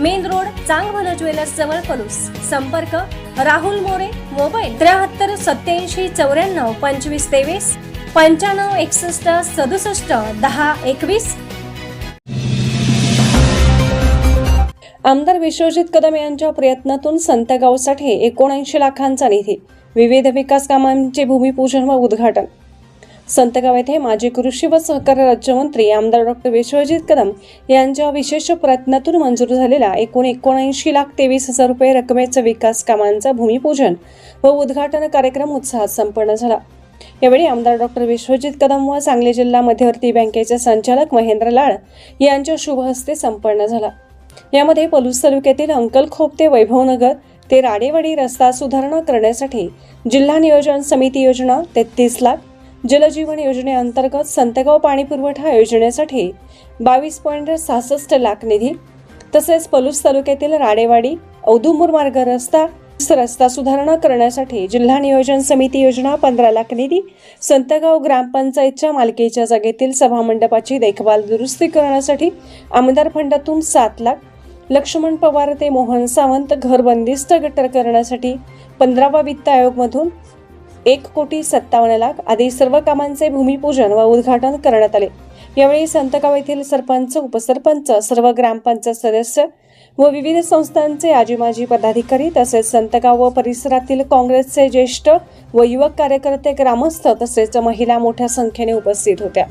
Main road Changbhal jewellers जवळ पलूस संपर्क Rahul More mobile त्र्याहत्तर सत्याऐंशी चौऱ्याण्णव पंचवीस तेवीस पंच्याण्णव एकसष्ट सदुसष्ट दहा एकवीस. आमदार विश्वजित कदम यांच्या प्रयत्नातून संतगावसाठी एकोणऐंशी लाखांचा निधी विविध विकास कामांचे भूमिपूजन व उद्घाटन. संतगाव येथे माजी कृषी व सहकार राज्यमंत्री आमदार डॉक्टर विश्वजित कदम यांच्या विशेष प्रयत्नातून मंजूर झालेला एकूण एकोणऐंशी लाख तेवीस हजार रुपये रकमेचं विकास कामांचा भूमिपूजन व उद्घाटन कार्यक्रम उत्साहात संपन्न झाला. यावेळी आमदार डॉक्टर विश्वजित कदम व सांगली जिल्हा मध्यवर्ती बँकेचे संचालक महेंद्र लाड यांच्या शुभ हस्ते संपन्न झाला. यामध्ये पलूस तालुक्यातील अंकल खोपते वैभवनगर ते राडेवाडी रस्ता सुधारणा करण्यासाठी जिल्हा नियोजन समिती योजना तेहतीस लाख जलजीवन योजनेअंतर्गत संतेगाव पाणी पुरवठा योजनेसाठी बावीस पॉईंट सहासष्ट लाख निधी तसेच पलूस तालुक्यातील राडेवाडी औदुंबूर मार्ग रस्ता रस्ता सुधारणा करण्यासाठी जिल्हा नियोजन समिती योजना पंधरा लाख निधी संतगाव ग्रामपंचायतच्या मालकीच्या जागेतील सभामंडपाची देखभाल दुरुस्ती करण्यासाठी आमदार फंडातून सात लाख लक्ष्मण पवार ते मोहन सावंत घर बंदिस्त गटर करण्यासाठी पंधरावा वित्त आयोगमधून एक कोटी सत्तावन्न लाख आदी सर्व कामांचे भूमिपूजन व उद्घाटन करण्यात आले. यावेळी संतगाव येथील सरपंच उपसरपंच सर्व ग्रामपंचायत सदस्य व विविध संस्थांचे आजी माजी पदाधिकारी तसेच संतगाव व परिसरातील काँग्रेसचे ज्येष्ठ व युवक कार्यकर्ते ग्रामस्थ तसेच महिला मोठ्या संख्येने उपस्थित होत्या.